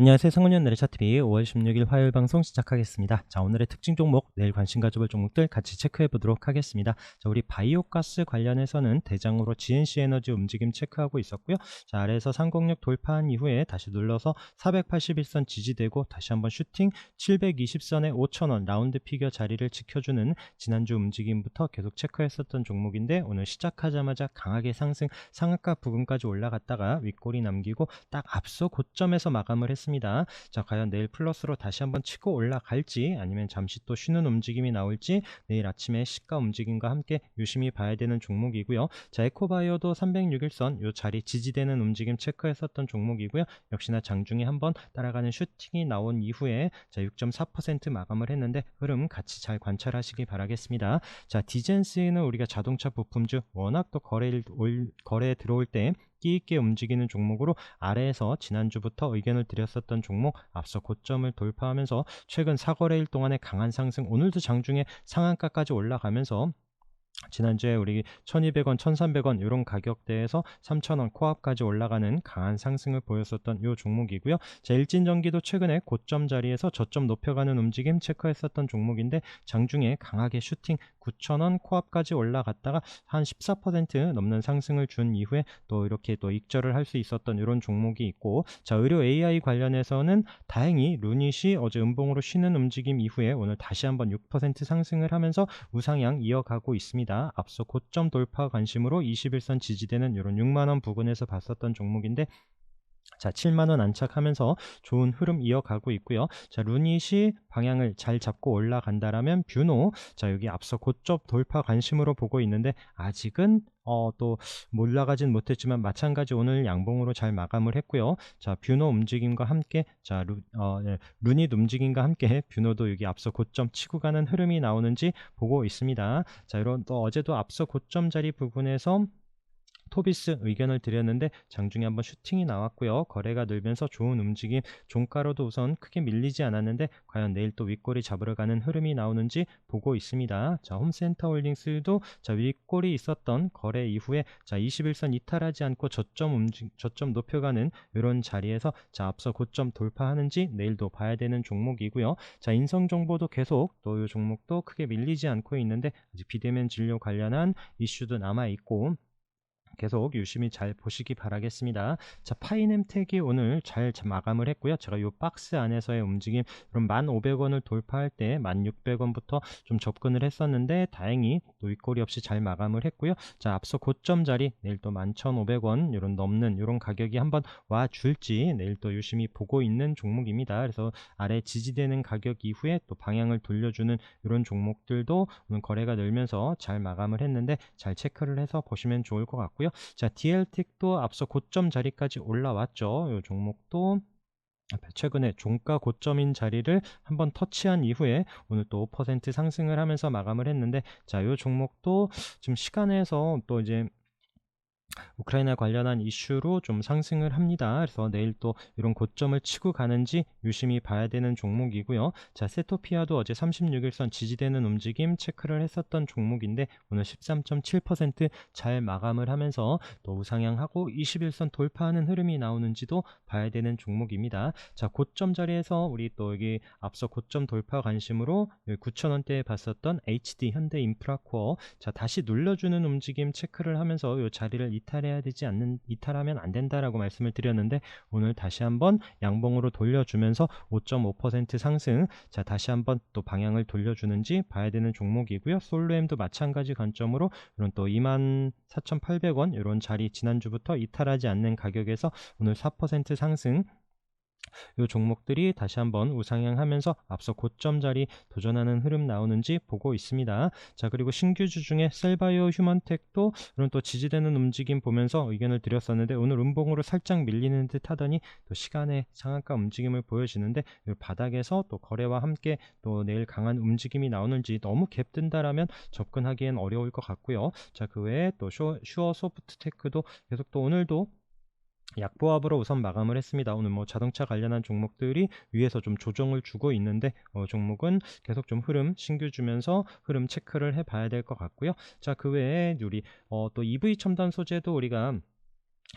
안녕하세요. 상훈연 내리 차트리 5월 16일 화요일 방송 시작하겠습니다. 자, 오늘의 특징 종목, 내일 관심 가져볼 종목들 같이 체크해 보도록 하겠습니다. 자, 우리 바이오가스 관련해서는 대장으로 GNC 에너지 움직임 체크하고 있었고요. 자, 아래에서 306 돌파한 이후에 다시 눌러서 481선 지지되고 다시 한번 슈팅 720선에 5,000원 라운드 피겨 자리를 지켜주는 지난주 움직임부터 계속 체크했었던 종목인데 오늘 시작하자마자 강하게 상승 상한가 부근까지 올라갔다가 윗골이 남기고 딱 앞서 고점에서 마감을 했습니다. 자, 과연 내일 플러스로 다시 한번 치고 올라갈지 아니면 잠시 또 쉬는 움직임이 나올지 내일 아침에 시가 움직임과 함께 유심히 봐야 되는 종목이고요. 자, 에코바이오도 306일선 요 자리 지지되는 움직임 체크했었던 종목이고요. 역시나 장중에 한번 따라가는 슈팅이 나온 이후에 자, 6.4% 마감을 했는데 흐름 같이 잘 관찰하시기 바라겠습니다. 자, 디젠스는 우리가 자동차 부품주 워낙 또 거래를 올, 거래에 들어올 때끼 있게 움직이는 종목으로 아래에서 지난주부터 의견을 드렸었던 종목 앞서 고점을 돌파하면서 최근 4거래일 동안의 강한 상승 오늘도 장중에 상한가까지 올라가면서 지난주에 우리 1200원, 1300원 이런 가격대에서 3000원 코앞까지 올라가는 강한 상승을 보였었던 이 종목이고요. 자, 일진전기도 최근에 고점 자리에서 저점 높여가는 움직임 체크했었던 종목인데 장중에 강하게 슈팅 9,000원 코앞까지 올라갔다가 한 14% 넘는 상승을 준 이후에 또 이렇게 또 익절을 할 수 있었던 이런 종목이 있고 자 의료 AI 관련해서는 다행히 루닛이 어제 음봉으로 쉬는 움직임 이후에 오늘 다시 한번 6% 상승을 하면서 우상향 이어가고 있습니다. 앞서 고점 돌파 관심으로 21선 지지되는 이런 6만원 부근에서 봤었던 종목인데 자, 7만 원 안착하면서 좋은 흐름 이어가고 있고요. 자, 루닛이 방향을 잘 잡고 올라간다라면 뷰노, 자, 여기 앞서 고점 돌파 관심으로 보고 있는데 아직은 어, 또 올라가진 못했지만 마찬가지 오늘 양봉으로 잘 마감을 했고요. 자, 뷰노 움직임과 함께 자, 루, 어, 예, 루닛 움직임과 함께 뷰노도 여기 앞서 고점 치고 가는 흐름이 나오는지 보고 있습니다. 자, 이런 또 어제도 앞서 고점 자리 부분에서 토비스 의견을 드렸는데 장중에 한번 슈팅이 나왔고요. 거래가 늘면서 좋은 움직임, 종가로도 우선 크게 밀리지 않았는데 과연 내일 또 윗골이 잡으러 가는 흐름이 나오는지 보고 있습니다. 자, 홈센터 홀딩스도 자, 윗골이 있었던 거래 이후에 자, 21선 이탈하지 않고 저점 움직 저점 높여가는 이런 자리에서 자, 앞서 고점 돌파하는지 내일도 봐야 되는 종목이고요. 자, 인성 정보도 계속 또 이 종목도 크게 밀리지 않고 있는데 아직 비대면 진료 관련한 이슈도 남아 있고 계속 유심히 잘 보시기 바라겠습니다. 자, 파이넴텍이 오늘 잘 마감을 했고요. 제가 이 박스 안에서의 움직임, 그럼 1,500원을 돌파할 때 1,600원부터 좀 접근을 했었는데 다행히 또 윗꼬리 없이 잘 마감을 했고요. 자, 앞서 고점 자리 내일 또 11,500원 이런 넘는 이런 가격이 한번 와 줄지 내일 또 유심히 보고 있는 종목입니다. 그래서 아래 지지되는 가격 이후에 또 방향을 돌려주는 이런 종목들도 오늘 거래가 늘면서 잘 마감을 했는데 잘 체크를 해서 보시면 좋을 것 같고요. 자, DL틱도 앞서 고점 자리까지 올라왔죠. 이 종목도 최근에 종가 고점인 자리를 한번 터치한 이후에 오늘 또 5% 상승을 하면서 마감을 했는데 자, 이 종목도 지금 시간에서 또 이제 우크라이나 관련한 이슈로 좀 상승을 합니다. 그래서 내일 또 이런 고점을 치고 가는지 유심히 봐야 되는 종목이고요. 자, 세토피아도 어제 36일선 지지되는 움직임 체크를 했었던 종목인데 오늘 13.7%잘 마감을 하면서 또 우상향하고 21선 돌파하는 흐름이 나오는지도 봐야 되는 종목입니다. 자, 고점 자리에서 우리 또 여기 앞서 고점 돌파 관심으로 9,000원대에 봤었던 HD 현대 인프라코어 자, 다시 눌러주는 움직임 체크를 하면서 이 자리를 이탈해야 되지 않는 이탈하면 안 된다라고 말씀을 드렸는데 오늘 다시 한번 양봉으로 돌려주면서 5.5% 상승 자 다시 한번 또 방향을 돌려주는지 봐야 되는 종목이고요. 솔로엠도 마찬가지 관점으로 이런 또 24,800원 이런 자리 지난주부터 이탈하지 않는 가격에서 오늘 4% 상승 이 종목들이 다시 한번 우상향하면서 앞서 고점 자리 도전하는 흐름 나오는지 보고 있습니다. 자 그리고 신규주 중에 셀바이오 휴먼텍도 이런 또 지지되는 움직임 보면서 의견을 드렸었는데 오늘 음봉으로 살짝 밀리는 듯 하더니 또 시간의 상한가 움직임을 보여지는데 바닥에서 또 거래와 함께 또 내일 강한 움직임이 나오는지 너무 갭 뜬다라면 접근하기엔 어려울 것 같고요. 자 그 외에 또 슈어 소프트테크도 계속 또 오늘도 약보합으로 우선 마감을 했습니다. 오늘 뭐 자동차 관련한 종목들이 위에서 좀 조정을 주고 있는데 어, 종목은 계속 좀 흐름 신규 주면서 흐름 체크를 해봐야 될 것 같고요. 자 그 외에 우리 어, 또 EV 첨단 소재도 우리가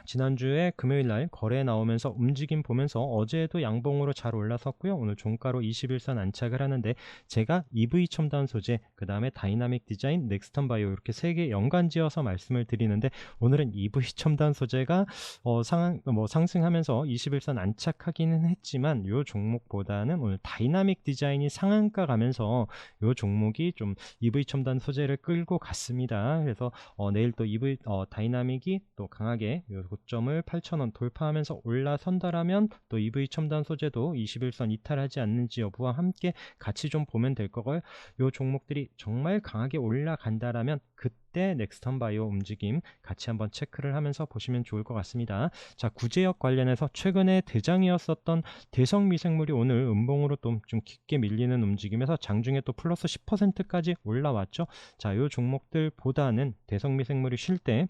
지난주에 금요일 날 거래 나오면서 움직임 보면서 어제도 양봉으로 잘 올라섰고요. 오늘 종가로 21선 안착을 하는데 제가 EV 첨단 소재, 그 다음에 다이나믹 디자인, 넥스턴 바이오 이렇게 세 개 연관 지어서 말씀을 드리는데 오늘은 EV 첨단 소재가 어, 상, 뭐 상승하면서 21선 안착하기는 했지만 요 종목보다는 오늘 다이나믹 디자인이 상한가 가면서 요 종목이 좀 EV 첨단 소재를 끌고 갔습니다. 그래서 어, 내일 또 EV 어, 다이나믹이 또 강하게 요 고점을 8,000원 돌파하면서 올라선다라면 또 EV 첨단 소재도 21선 이탈하지 않는지 여부와 함께 같이 좀 보면 될 거고요. 요 종목들이 정말 강하게 올라간다라면 그때 넥스턴 바이오 움직임 같이 한번 체크를 하면서 보시면 좋을 것 같습니다. 자, 구제역 관련해서 최근에 대장이었었던 대성 미생물이 오늘 음봉으로 또 좀 깊게 밀리는 움직임에서 장중에 또 플러스 10%까지 올라왔죠. 자, 요 종목들보다는 대성 미생물이 쉴때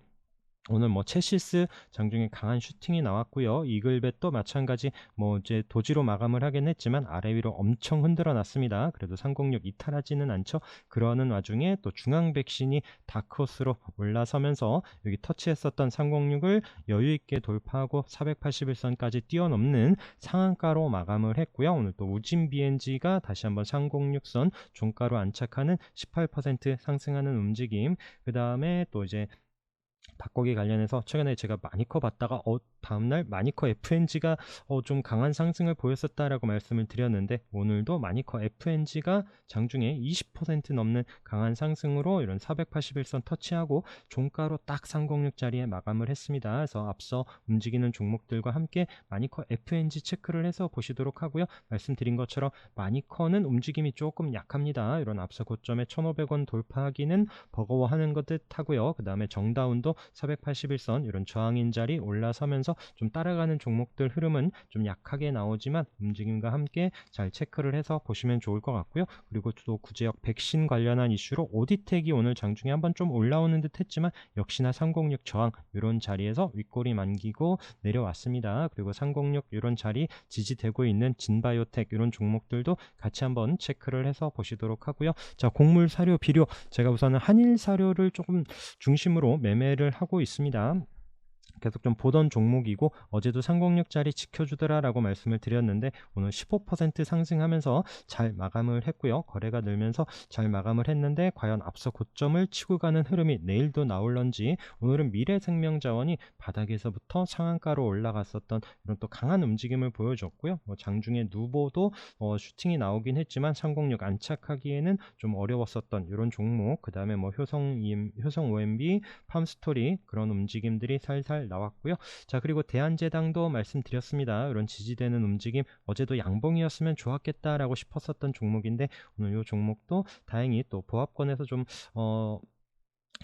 오늘 뭐 체시스 장중에 강한 슈팅이 나왔고요. 이글벳도 마찬가지 뭐 이제 도지로 마감을 하긴 했지만 아래 위로 엄청 흔들어 놨습니다. 그래도 306 이탈하지는 않죠. 그러는 와중에 또 중앙 백신이 다크호스로 올라서면서 여기 터치했었던 306을 여유 있게 돌파하고 481선까지 뛰어넘는 상한가로 마감을 했고요. 오늘 또 우진 BNG가 다시 한번 306선 종가로 안착하는 18% 상승하는 움직임. 그 다음에 또 이제 닭고기 관련해서 최근에 제가 마니커 봤다가 어 다음날 마니커 FNG가 어, 좀 강한 상승을 보였었다라고 말씀을 드렸는데 오늘도 마니커 FNG가 장중에 20% 넘는 강한 상승으로 이런 481선 터치하고 종가로 딱 306 자리에 마감을 했습니다. 그래서 앞서 움직이는 종목들과 함께 마니커 FNG 체크를 해서 보시도록 하고요. 말씀드린 것처럼 마니커는 움직임이 조금 약합니다. 이런 앞서 고점에 1,500원 돌파하기는 버거워하는 것 듯하고요. 그 다음에 정다운도 481선 이런 저항인 자리 올라서면서 좀 따라가는 종목들 흐름은 좀 약하게 나오지만 움직임과 함께 잘 체크를 해서 보시면 좋을 것 같고요. 그리고 또 구제역 백신 관련한 이슈로 오디텍이 오늘 장중에 한번 좀 올라오는 듯 했지만 역시나 306 저항 이런 자리에서 윗골이 만기고 내려왔습니다. 그리고 306 이런 자리 지지되고 있는 진바이오텍 이런 종목들도 같이 한번 체크를 해서 보시도록 하고요. 자, 곡물 사료 비료 제가 우선은 한일 사료를 조금 중심으로 매매를 하고 있습니다. 계속 좀 보던 종목이고 어제도 306짜리 지켜주더라라고 말씀을 드렸는데 오늘 15% 상승하면서 잘 마감을 했고요. 거래가 늘면서 잘 마감을 했는데 과연 앞서 고점을 치고 가는 흐름이 내일도 나올런지 오늘은 미래생명자원이 바닥에서부터 상한가로 올라갔었던 이런 또 강한 움직임을 보여줬고요. 뭐 장중에 누보도 어, 슈팅이 나오긴 했지만 306 안착하기에는 좀 어려웠었던 이런 종목 그 다음에 뭐 효성 효성 OMB 팜스토리 그런 움직임들이 살살 나왔고요. 자 그리고 대한제당도 말씀드렸습니다. 이런 지지되는 움직임 어제도 양봉이었으면 좋았겠다라고 싶었었던 종목인데 오늘 이 종목도 다행히 또 보합권에서 좀 어,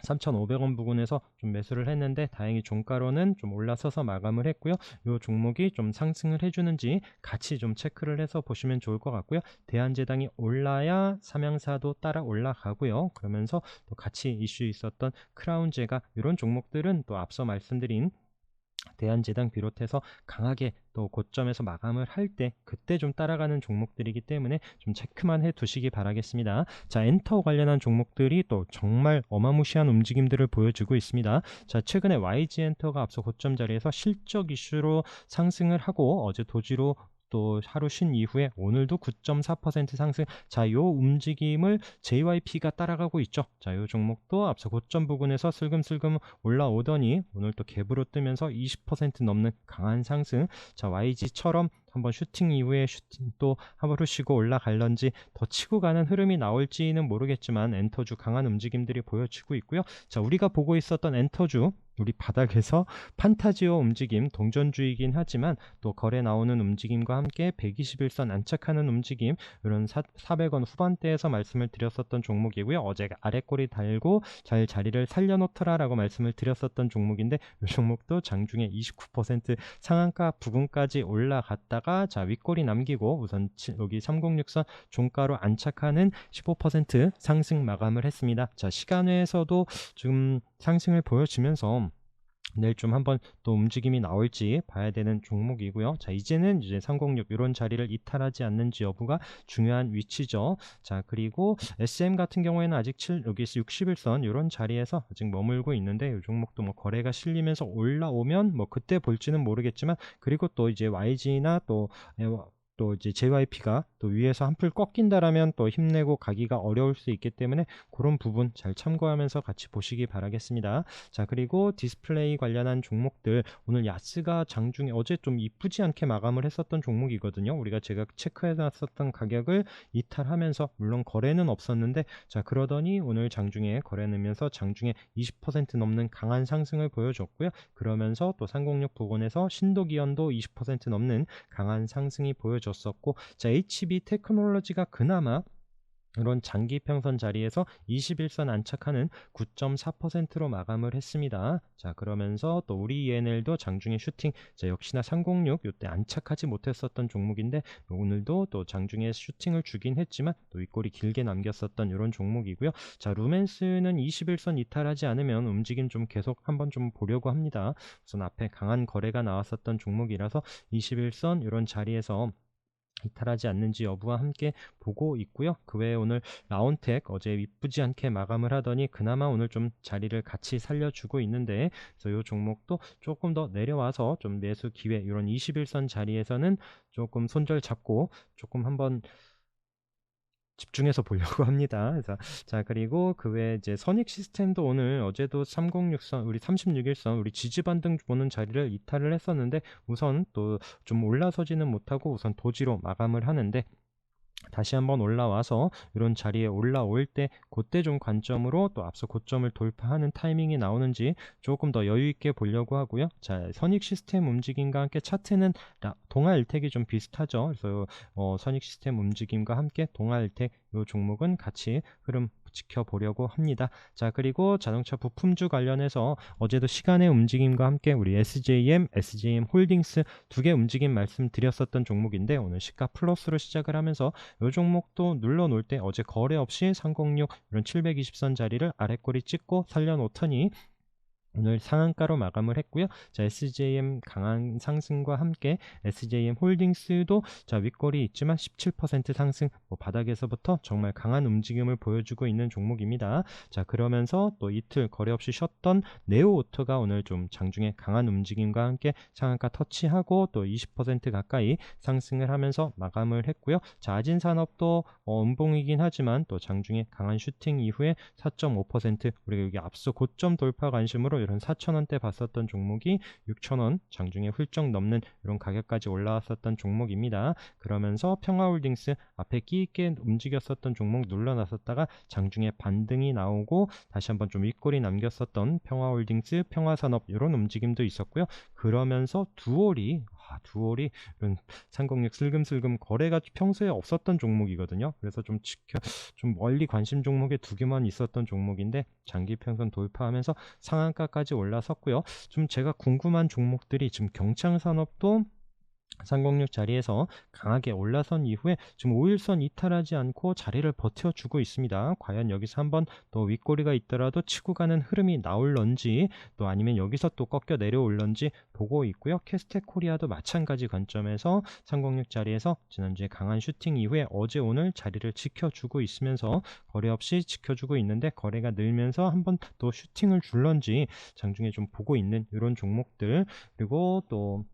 3,500원 부근에서 좀 매수를 했는데 다행히 종가로는 좀 올라서서 마감을 했고요. 이 종목이 좀 상승을 해주는지 같이 좀 체크를 해서 보시면 좋을 것 같고요. 대한제당이 올라야 삼양사도 따라 올라가고요. 그러면서 또 같이 이슈 있었던 크라운제가 이런 종목들은 또 앞서 말씀드린 대한제당 비롯해서 강하게 또 고점에서 마감을 할 때 그때 좀 따라가는 종목들이기 때문에 좀 체크만 해 두시기 바라겠습니다. 자, 엔터 관련한 종목들이 또 정말 어마무시한 움직임들을 보여주고 있습니다. 자, 최근에 YG 엔터가 앞서 고점 자리에서 실적 이슈로 상승을 하고 어제 도지로 또 하루 쉰 이후에 오늘도 9.4% 상승. 자, 요 움직임을 JYP가 따라가고 있죠. 자, 요 종목도 앞서 고점 부근에서 슬금슬금 올라오더니 오늘 또 갭으로 뜨면서 20% 넘는 강한 상승. 자, YG처럼 한번 슈팅 이후에 슈팅 또 하루 쉬고 올라갈런지 더 치고 가는 흐름이 나올지는 모르겠지만 엔터주 강한 움직임들이 보여지고 있고요. 자, 우리가 보고 있었던 엔터주 우리 바닥에서 판타지오 움직임 동전주의긴 하지만 또 거래 나오는 움직임과 함께 121선 안착하는 움직임 이런 4, 400원 후반대에서 말씀을 드렸었던 종목이고요. 어제 아래 꼬리 달고 잘 자리를 살려놓더라라고 말씀을 드렸었던 종목인데 이 종목도 장중에 29% 상한가 부근까지 올라갔다가 자 윗꼬리 남기고 우선 여기 306선 종가로 안착하는 15% 상승 마감을 했습니다. 자 시간외에서도 지금 상승을 보여주면서 내일 좀 한번 또 움직임이 나올지 봐야 되는 종목이고요. 자, 이제는 이제 306 이런 자리를 이탈하지 않는지 여부가 중요한 위치죠. 자, 그리고 SM 같은 경우에는 아직 7 여기서 61선 이런 자리에서 아직 머물고 있는데 이 종목도 뭐 거래가 실리면서 올라오면 뭐 그때 볼지는 모르겠지만 그리고 또 이제 YG나 또 또 이제 JYP가 또 위에서 한풀 꺾인다라면 또 힘내고 가기가 어려울 수 있기 때문에 그런 부분 잘 참고하면서 같이 보시기 바라겠습니다. 자 그리고 디스플레이 관련한 종목들 오늘 야스가 장중에 어제 좀 이쁘지 않게 마감을 했었던 종목이거든요. 우리가 제가 체크해 놨었던 가격을 이탈하면서 물론 거래는 없었는데 자 그러더니 오늘 장중에 거래 넣으면서 장중에 20% 넘는 강한 상승을 보여줬고요. 그러면서 또306 부근에서 신도기현도 20% 넘는 강한 상승이 보여줬 었고 자 HB 테크놀로지가 그나마 이런 장기 평선 자리에서 21선 안착하는 9.4%로 마감을 했습니다. 자, 그러면서 또 우리 ENL도 장중에 슈팅, 자, 역시나 306 이때 안착하지 못했었던 종목인데 오늘도 또 장중에 슈팅을 주긴 했지만 또 윗골이 길게 남겼었던 이런 종목이고요. 자, 루멘스는 21선 이탈하지 않으면 움직임 좀 계속 한번 좀 보려고 합니다. 우선 앞에 강한 거래가 나왔었던 종목이라서 21선 이런 자리에서 이탈하지 않는지 여부와 함께 보고 있고요. 그 외에 오늘 라운텍 어제 이쁘지 않게 마감을 하더니 그나마 오늘 좀 자리를 같이 살려주고 있는데 그래서 이 종목도 조금 더 내려와서 좀 매수 기회 이런 21선 자리에서는 조금 손절 잡고 조금 한번 집중해서 보려고 합니다. 그래서 자 그리고 그 외에 이제 선익 시스템도 오늘 어제도 306선 우리 36일선 우리 지지 반등 보는 자리를 이탈을 했었는데 우선 또 좀 올라서지는 못하고 우선 도지로 마감을 하는데 다시 한번 올라와서 이런 자리에 올라올 때 그때 좀 관점으로 또 앞서 고점을 돌파하는 타이밍이 나오는지 조금 더 여유 있게 보려고 하고요. 자, 선익 시스템 움직임과 함께 차트는 동아 일택이 좀 비슷하죠. 그래서 어, 선익 시스템 움직임과 함께 동아 일택 이 종목은 같이 흐름 지켜보려고 합니다. 자, 그리고 자동차 부품주 관련해서 어제도 시간의 움직임과 함께 우리 SJM, SJM 홀딩스 두 개 움직임 말씀드렸었던 종목인데 오늘 시가 플러스로 시작을 하면서 이 종목도 눌러 놓을 때 어제 거래 없이 306 이런 720선 자리를 아래 꼬리 찍고 살려 놓더니 오늘 상한가로 마감을 했고요. 자, SJM 강한 상승과 함께 SJM 홀딩스도 자, 윗골이 있지만 17% 상승, 뭐 바닥에서부터 정말 강한 움직임을 보여주고 있는 종목입니다. 자, 그러면서 또 이틀 거래 없이 쉬었던 네오오토가 오늘 좀 장중에 강한 움직임과 함께 상한가 터치하고 또 20% 가까이 상승을 하면서 마감을 했고요. 자, 아진산업도 어, 음봉이긴 하지만 또 장중에 강한 슈팅 이후에 4.5% 우리가 여기 앞서 고점 돌파 관심으로 이런 4천원대 봤었던 종목이 6천원 장중에 훌쩍 넘는 이런 가격까지 올라왔었던 종목입니다. 그러면서 평화홀딩스 앞에 끼있게 움직였었던 종목 눌러놨었다가 장중에 반등이 나오고 다시 한번 좀 윗골이 남겼었던 평화홀딩스, 평화산업 이런 움직임도 있었고요. 그러면서 두올이 아, 두올이 이런 306 슬금슬금 거래가 평소에 없었던 종목이거든요. 그래서 좀 지켜 좀 멀리 관심 종목에 두 개만 있었던 종목인데 장기 평선 돌파하면서 상한가까지 올라섰고요. 좀 제가 궁금한 종목들이 지금 경창산업도 306 자리에서 강하게 올라선 이후에 지금 5일선 이탈하지 않고 자리를 버텨주고 있습니다. 과연 여기서 한번 또 윗꼬리가 있더라도 치고 가는 흐름이 나올런지 또 아니면 여기서 또 꺾여 내려올런지 보고 있고요. 캐스텍 코리아도 마찬가지 관점에서 306 자리에서 지난주에 강한 슈팅 이후에 어제 오늘 자리를 지켜주고 있으면서 거래 없이 지켜주고 있는데 거래가 늘면서 한번 또 슈팅을 줄런지 장중에 좀 보고 있는 이런 종목들 그리고 또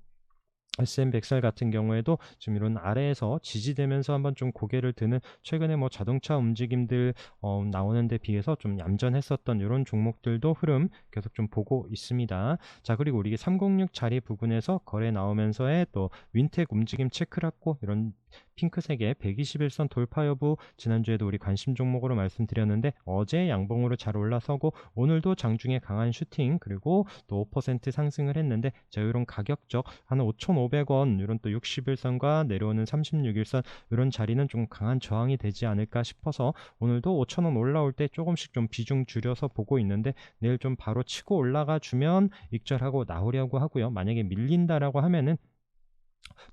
SM 백살 같은 경우에도 지금 이런 아래에서 지지되면서 한번 좀 고개를 드는 최근에 뭐 자동차 움직임들 어, 나오는 데 비해서 좀 얌전했었던 이런 종목들도 흐름 계속 좀 보고 있습니다. 자 그리고 우리 306 자리 부근에서 거래 나오면서의 또 윈텍 움직임 체크를 하고 이런 핑크색의 121선 돌파 여부 지난주에도 우리 관심 종목으로 말씀드렸는데 어제 양봉으로 잘 올라서고 오늘도 장중에 강한 슈팅 그리고 또 5% 상승을 했는데 자 이런 가격적 한 5,500원 이런 또 61선과 내려오는 36일선 이런 자리는 좀 강한 저항이 되지 않을까 싶어서 오늘도 5,000원 올라올 때 조금씩 좀 비중 줄여서 보고 있는데 내일 좀 바로 치고 올라가 주면 익절하고 나오려고 하고요. 만약에 밀린다라고 하면은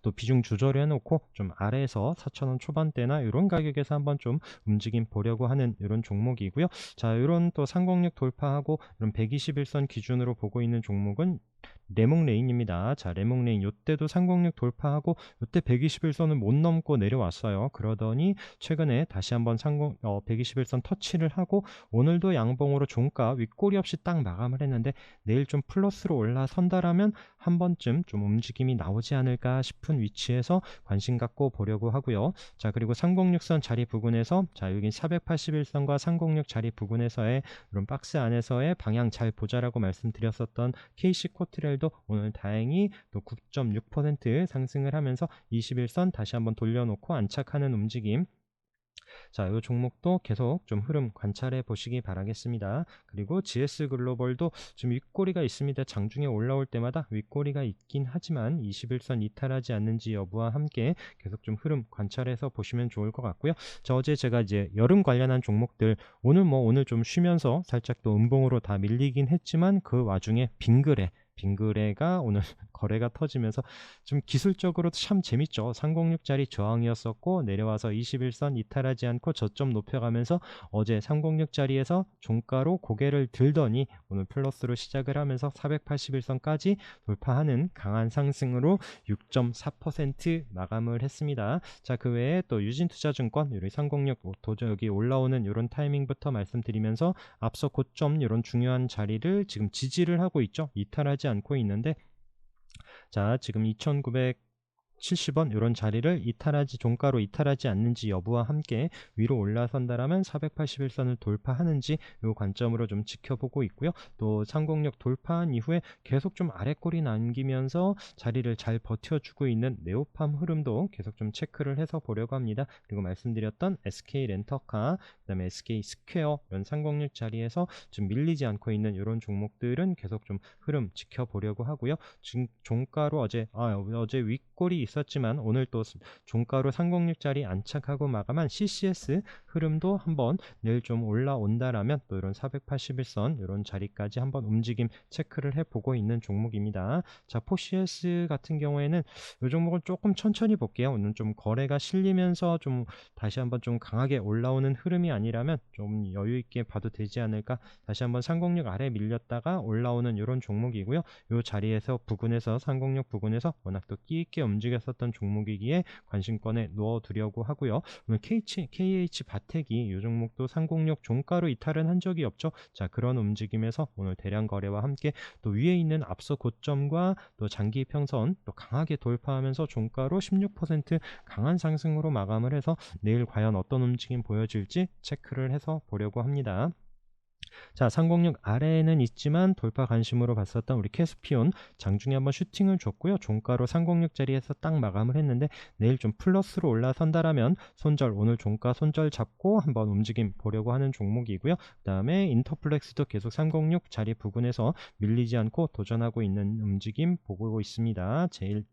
또 비중 조절해 놓고 좀 아래에서 4,000원 초반대나 이런 가격에서 한번 좀 움직임 보려고 하는 이런 종목이고요. 자, 이런 또 상공력 돌파하고 이런 121선 기준으로 보고 있는 종목은 레몽레인입니다. 자, 레몽레인 요때도 상공력 돌파하고 요때 121선을 못 넘고 내려왔어요. 그러더니 최근에 다시 한번 상공 어, 121선 터치를 하고 오늘도 양봉으로 종가 윗꼬리 없이 딱 마감을 했는데 내일 좀 플러스로 올라선다라면 한 번쯤 좀 움직임이 나오지 않을까 싶은 위치에서 관심 갖고 보려고 하고요. 자, 그리고 상공육선 자리 부근에서 자, 여기 481선과 상공육 자리 부근에서의 이런 박스 안에서의 방향 잘 보자라고 말씀드렸었던 KC 코트렐 도 오늘 다행히 또 9.6% 상승을 하면서 21선 다시 한번 돌려놓고 안착하는 움직임 자, 이 종목도 계속 좀 흐름 관찰해 보시기 바라겠습니다. 그리고 GS 글로벌도 좀 윗꼬리가 있습니다. 장중에 올라올 때마다 윗꼬리가 있긴 하지만 21선 이탈하지 않는지 여부와 함께 계속 좀 흐름 관찰해서 보시면 좋을 것 같고요. 자, 어제 제가 이제 여름 관련한 종목들 오늘 뭐 오늘 좀 쉬면서 살짝 또 음봉으로 다 밀리긴 했지만 그 와중에 빙그레 빙그레가 오늘 거래가 터지면서 좀 기술적으로 참 재밌죠. 306짜리 저항이었었고 내려와서 21선 이탈하지 않고 저점 높여가면서 어제 306짜리에서 종가로 고개를 들더니 오늘 플러스로 시작을 하면서 481선까지 돌파하는 강한 상승으로 6.4% 마감을 했습니다. 자, 그 외에 또 유진투자증권 우리 306 도저 여기 올라오는 이런 타이밍부터 말씀드리면서 앞서 고점 이런 중요한 자리를 지금 지지를 하고 있죠. 이탈하지 않고 있는데 자, 지금 2,900 70원 이런 자리를 이탈하지 종가로 이탈하지 않는지 여부와 함께 위로 올라선다라면 481선을 돌파하는지 이 관점으로 좀 지켜보고 있고요. 또 상공력 돌파한 이후에 계속 좀 아래 꼬리 남기면서 자리를 잘 버텨주고 있는 네오팜 흐름도 계속 좀 체크를 해서 보려고 합니다. 그리고 말씀드렸던 SK 렌터카, 그다음에 SK 스퀘어 이런 상공력 자리에서 좀 밀리지 않고 있는 이런 종목들은 계속 좀 흐름 지켜보려고 하고요. 지금 종가로 어제 아, 어제 윗골이 있었지만 오늘 또 종가로 306짜리 안착하고 마감한 CCS 흐름도 한번 내일 좀 올라온다라면 또 이런 481선 이런 자리까지 한번 움직임 체크를 해보고 있는 종목입니다. 자, 포시에스 같은 경우에는 이 종목을 조금 천천히 볼게요. 오늘 좀 거래가 실리면서 좀 다시 한번 좀 강하게 올라오는 흐름이 아니라면 좀 여유 있게 봐도 되지 않을까. 다시 한번 306 아래 밀렸다가 올라오는 이런 종목이고요. 이 자리에서 부근에서 306 부근에서 워낙 또 끼 있게 움직여 있었던 종목이기에 관심권에 넣어두려고 하고요. 오늘 KH, KH 바텍이 이 종목도 상공력 종가로 이탈은 한 적이 없죠. 자 그런 움직임에서 오늘 대량 거래와 함께 또 위에 있는 앞서 고점과 또 장기 평선 또 강하게 돌파하면서 종가로 16% 강한 상승으로 마감을 해서 내일 과연 어떤 움직임 보여질지 체크를 해서 보려고 합니다. 자, 306 아래에는 있지만 돌파 관심으로 봤었던 우리 캐스피온 장중에 한번 슈팅을 줬고요. 종가로 306 자리에서 딱 마감을 했는데 내일 좀 플러스로 올라선다라면 손절 오늘 종가 손절 잡고 한번 움직임 보려고 하는 종목이고요. 그다음에 인터플렉스도 계속 306 자리 부근에서 밀리지 않고 도전하고 있는 움직임 보고 있습니다. 제일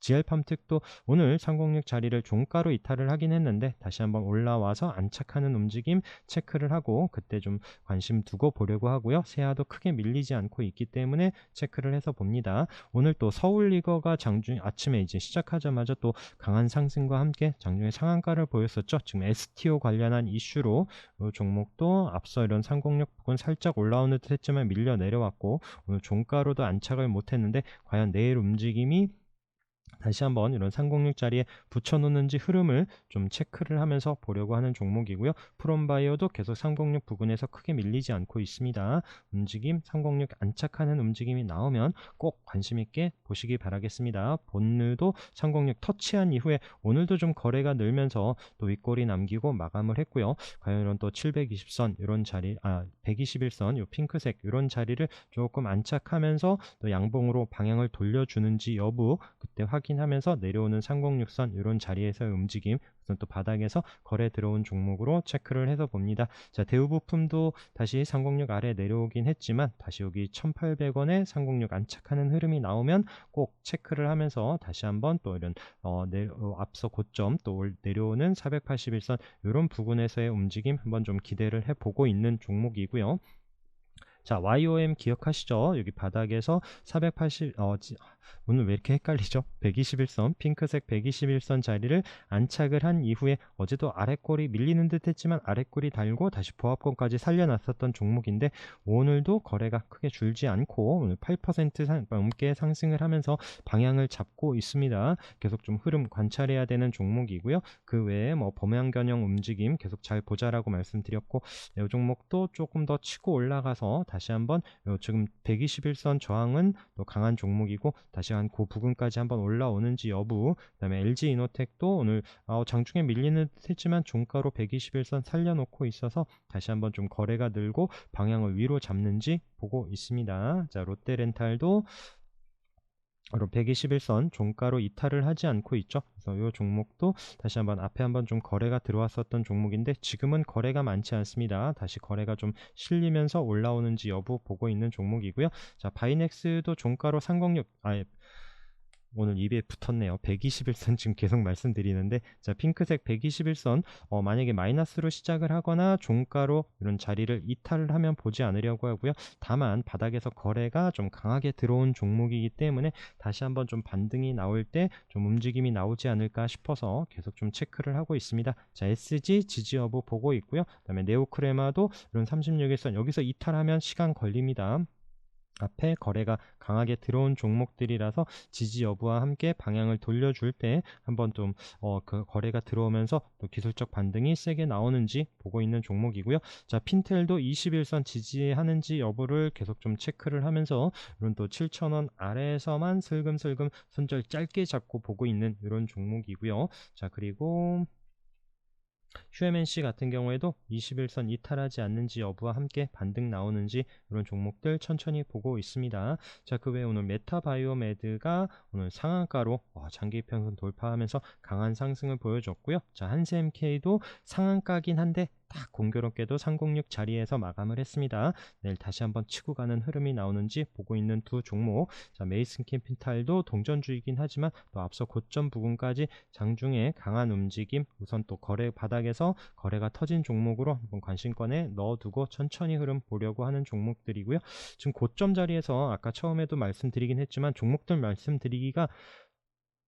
GL팜특도 오늘 306 자리를 종가로 이탈을 하긴 했는데 다시 한번 올라와서 안착하는 움직임 체크를 하고 그때 좀 관심 두고 보려고 하고요. 세아도 크게 밀리지 않고 있기 때문에 체크를 해서 봅니다. 오늘 또 서울리거가 장중 아침에 이제 시작하자마자 또 강한 상승과 함께 장중에 상한가를 보였었죠. 지금 STO 관련한 이슈로 이 종목도 앞서 이런 306 부근 살짝 올라오는 듯 했지만 밀려 내려왔고 오늘 종가로도 안착을 못했는데 과연 내일 움직임이 다시 한번 이런 306짜리에 붙여놓는지 흐름을 좀 체크를 하면서 보려고 하는 종목이고요. 프롬바이오도 계속 306 부근에서 크게 밀리지 않고 있습니다. 움직임 306 안착하는 움직임이 나오면 꼭 관심 있게 보시기 바라겠습니다. 본느도 306 터치한 이후에 오늘도 좀 거래가 늘면서 또 윗골이 남기고 마감을 했고요. 과연 이런 또 720선 이런 자리 아 121선 요 핑크색 이런 자리를 조금 안착하면서 또 양봉으로 방향을 돌려주는지 여부 그때 확인 확인하면서 내려오는 306선 이런 자리에서의 움직임 또 바닥에서 거래 들어온 종목으로 체크를 해서 봅니다. 자 대우부품도 다시 306 아래 내려오긴 했지만 다시 여기 1800원에 306 안착하는 흐름이 나오면 꼭 체크를 하면서 다시 한번 또 이런 어, 내, 어, 앞서 고점 또 내려오는 481선 이런 부분에서의 움직임 한번 좀 기대를 해보고 있는 종목이고요. 자, YOM 기억하시죠? 여기 바닥에서 480, 어, 오늘 왜 이렇게 헷갈리죠? 121선, 핑크색 121선 자리를 안착을 한 이후에 어제도 아래꼬리 밀리는 듯 했지만 아래꼬리 달고 다시 보합권까지 살려놨었던 종목인데 오늘도 거래가 크게 줄지 않고 오늘 8% 상, 넘게 상승을 하면서 방향을 잡고 있습니다. 계속 좀 흐름 관찰해야 되는 종목이고요. 그 외에 뭐 범양견형 움직임 계속 잘 보자라고 말씀드렸고 이 종목도 조금 더 치고 올라가서 다시 한번 요 지금 121선 저항은 또 강한 종목이고 다시 한그 부근까지 한번 올라오는지 여부 그다음에 LG 이노텍도 오늘 어, 장중에 밀리는 듯 했지만 종가로 121선 살려놓고 있어서 다시 한번 좀 거래가 늘고 방향을 위로 잡는지 보고 있습니다. 자 롯데렌탈도 121선 종가로 이탈을 하지 않고 있죠. 그래서 이 종목도 다시 한번 앞에 한번 좀 거래가 들어왔었던 종목인데 지금은 거래가 많지 않습니다. 다시 거래가 좀 실리면서 올라오는지 여부 보고 있는 종목이고요. 자 바이넥스도 종가로 306 아예 오늘 입에 붙었네요. 121선 지금 계속 말씀드리는데 자 핑크색 121선 어, 만약에 마이너스로 시작을 하거나 종가로 이런 자리를 이탈을 하면 보지 않으려고 하고요. 다만 바닥에서 거래가 좀 강하게 들어온 종목이기 때문에 다시 한번 좀 반등이 나올 때 좀 움직임이 나오지 않을까 싶어서 계속 좀 체크를 하고 있습니다. 자 SG 지지 여부 보고 있고요. 그다음에 네오크레마도 이런 36일선 여기서 이탈하면 시간 걸립니다. 앞에 거래가 강하게 들어온 종목들이라서 지지 여부와 함께 방향을 돌려줄 때 한번 좀 어, 그 거래가 들어오면서 또 기술적 반등이 세게 나오는지 보고 있는 종목이고요. 자 핀텔도 21선 지지하는지 여부를 계속 좀 체크를 하면서 이런 또 7,000원 아래에서만 슬금슬금 손절 짧게 잡고 보고 있는 이런 종목이고요. 자 그리고 휴에맨씨 같은 경우에도 21선 이탈하지 않는지 여부와 함께 반등 나오는지 이런 종목들 천천히 보고 있습니다. 자, 그 외에 오늘 메타바이오메드가 오늘 상한가로 장기 평선 돌파하면서 강한 상승을 보여줬고요. 자, 한샘K도 상한가긴 한데 딱 공교롭게도 306 자리에서 마감을 했습니다. 내일 다시 한번 치고 가는 흐름이 나오는지 보고 있는 두 종목. 자, 메이슨 캠피탈도 동전주이긴 하지만 또 앞서 고점 부분까지 장중에 강한 움직임, 우선 또 거래 바닥에서 거래가 터진 종목으로 한번 관심권에 넣어두고 천천히 흐름 보려고 하는 종목들이고요. 지금 고점 자리에서 아까 처음에도 말씀드리긴 했지만 종목들 말씀드리기가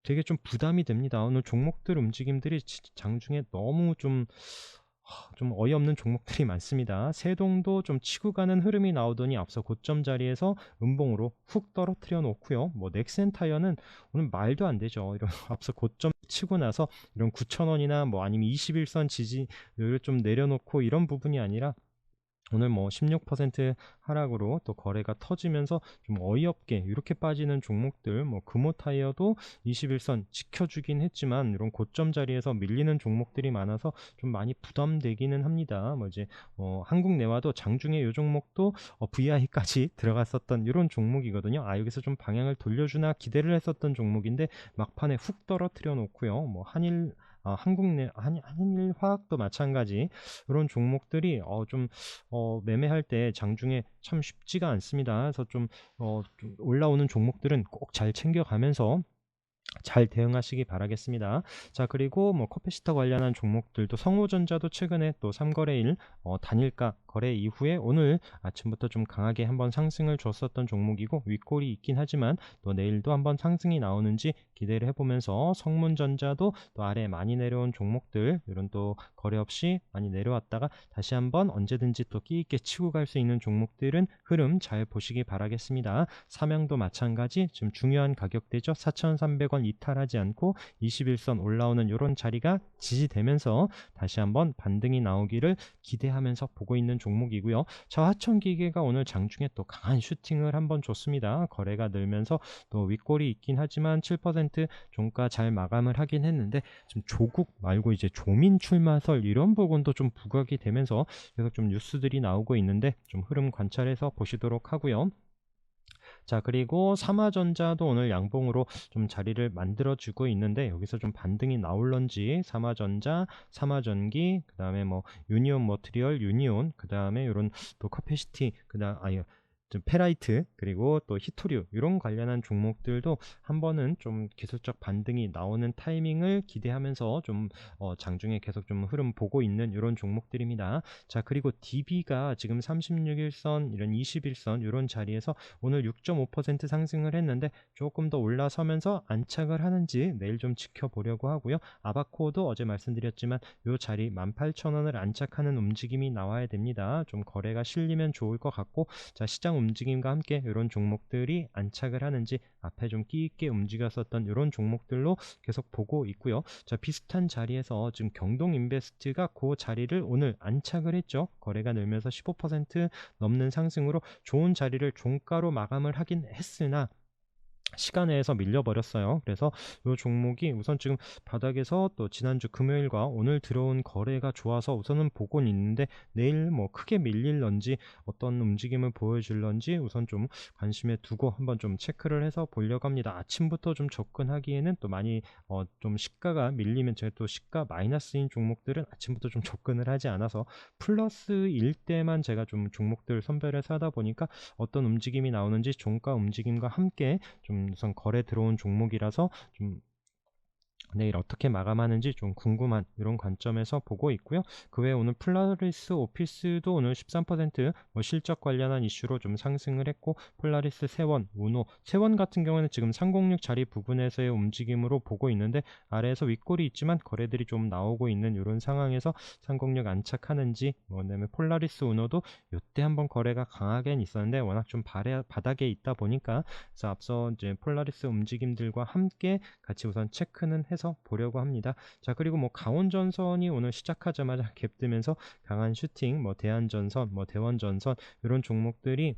되게 좀 부담이 됩니다. 오늘 종목들 움직임들이 장중에 너무 좀 좀 어이없는 종목들이 많습니다. 세동도 좀 치고 가는 흐름이 나오더니 앞서 고점 자리에서 음봉으로 훅 떨어뜨려 놓고요. 뭐 넥센타이어는 오늘 말도 안 되죠. 이런 앞서 고점 치고 나서 이런 9천원이나 뭐 아니면 21선 지지를 좀 내려놓고 이런 부분이 아니라 오늘 뭐 16% 하락으로 또 거래가 터지면서 좀 어이없게 이렇게 빠지는 종목들 뭐 금호 타이어도 21선 지켜주긴 했지만 이런 고점 자리에서 밀리는 종목들이 많아서 좀 많이 부담되기는 합니다. 뭐 이제 어 한국 내와도 장중에 이 종목도 어 VI까지 들어갔었던 이런 종목이거든요. 아 여기서 좀 방향을 돌려주나 기대를 했었던 종목인데 막판에 훅 떨어뜨려 놓고요. 뭐 한일 어, 한국 내 한, 한일 화학도 마찬가지 이런 종목들이 어, 좀 어, 매매할 때 장중에 참 쉽지가 않습니다. 그래서 좀, 어, 좀 올라오는 종목들은 꼭 잘 챙겨가면서 잘 대응하시기 바라겠습니다. 자 그리고 뭐 커피시터 관련한 종목들도 성호전자도 최근에 또 3거래일 어, 단일가 거래 이후에 오늘 아침부터 좀 강하게 한번 상승을 줬었던 종목이고 윗골이 있긴 하지만 또 내일도 한번 상승이 나오는지 기대를 해보면서 성문전자도 또 아래 많이 내려온 종목들 이런 또 거래 없이 많이 내려왔다가 다시 한번 언제든지 또 끼 있게 치고 갈 수 있는 종목들은 흐름 잘 보시기 바라겠습니다. 사명도 마찬가지 지금 중요한 가격대죠. 4,300원 이탈하지 않고 21선 올라오는 이런 자리가 지지되면서 다시 한번 반등이 나오기를 기대하면서 보고 있는 종목이고요. 자, 하천 기계가 오늘 장중에 또 강한 슈팅을 한번 줬습니다. 거래가 늘면서 또 윗골이 있긴 하지만 7% 종가 잘 마감을 하긴 했는데 좀 조국 말고 이제 조민 출마설 이런 부분도 좀 부각이 되면서 계속 좀 뉴스들이 나오고 있는데 좀 흐름 관찰해서 보시도록 하고요. 자 그리고 삼화전자도 오늘 양봉으로 좀 자리를 만들어주고 있는데 여기서 좀 반등이 나올런지 삼화전자, 삼화전기, 그 다음에 뭐 유니온 머트리얼, 유니온, 그 다음에 이런 또 커피시티, 그 다음 아니 좀 페라이트 그리고 또 히토류 이런 관련한 종목들도 한 번은 좀 기술적 반등이 나오는 타이밍을 기대하면서 좀 어, 장중에 계속 좀 흐름 보고 있는 이런 종목들입니다. 자 그리고 DB가 지금 36일선 이런 21선 이런 자리에서 오늘 6.5% 상승을 했는데 조금 더 올라서면서 안착을 하는지 내일 좀 지켜보려고 하고요. 아바코도 어제 말씀드렸지만 요 자리 18,000원을 안착하는 움직임이 나와야 됩니다. 좀 거래가 실리면 좋을 것 같고 자 시장 움직임과 함께 이런 종목들이 안착을 하는지 앞에 좀 끼 있게 움직였었던 이런 종목들로 계속 보고 있고요. 자 비슷한 자리에서 지금 경동 인베스트가 그 자리를 오늘 안착을 했죠. 거래가 늘면서 15% 넘는 상승으로 좋은 자리를 종가로 마감을 하긴 했으나 시간에서 밀려버렸어요. 그래서 이 종목이 우선 지금 바닥에서 또 지난주 금요일과 오늘 들어온 거래가 좋아서 우선은 보고는 있는데 내일 뭐 크게 밀릴런지 어떤 움직임을 보여줄런지 우선 좀 관심에 두고 한번 좀 체크를 해서 보려고 합니다. 아침부터 좀 접근하기에는 또 많이 어 좀 시가가 밀리면 제가 또 시가 마이너스인 종목들은 아침부터 좀 접근을 하지 않아서 플러스일 때만 제가 좀 종목들 선별해서 하다 보니까 어떤 움직임이 나오는지 종가 움직임과 함께 좀 우선 거래 들어온 종목이라서 좀 내일 어떻게 마감하는지 좀 궁금한 이런 관점에서 보고 있고요. 그 외에 오늘 플라리스 오피스도 오늘 13%뭐 실적 관련한 이슈로 좀 상승을 했고 폴라리스 세원, 우노, 세원 같은 경우는 지금 306 자리 부분에서의 움직임으로 보고 있는데 아래에서 윗골이 있지만 거래들이 좀 나오고 있는 이런 상황에서 306 안착하는지 뭐 그다음에 폴라리스 우노도 이때 한번 거래가 강하게 있었는데 워낙 좀 바래, 바닥에 있다 보니까 그래서 앞서 이제 폴라리스 움직임들과 함께 같이 우선 체크는 해서 보려고 합니다. 자 그리고 뭐 강원전선이 오늘 시작하자마자 갭 뜨면서 강한 슈팅, 뭐 대한전선, 뭐 대원전선 이런 종목들이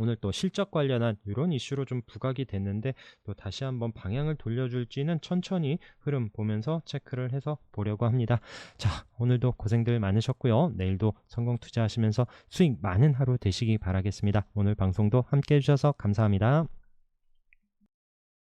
오늘 또 실적 관련한 이런 이슈로 좀 부각이 됐는데 또 다시 한번 방향을 돌려줄지는 천천히 흐름 보면서 체크를 해서 보려고 합니다. 자, 오늘도 고생들 많으셨고요. 내일도 성공 투자하시면서 수익 많은 하루 되시기 바라겠습니다. 오늘 방송도 함께 해주셔서 감사합니다.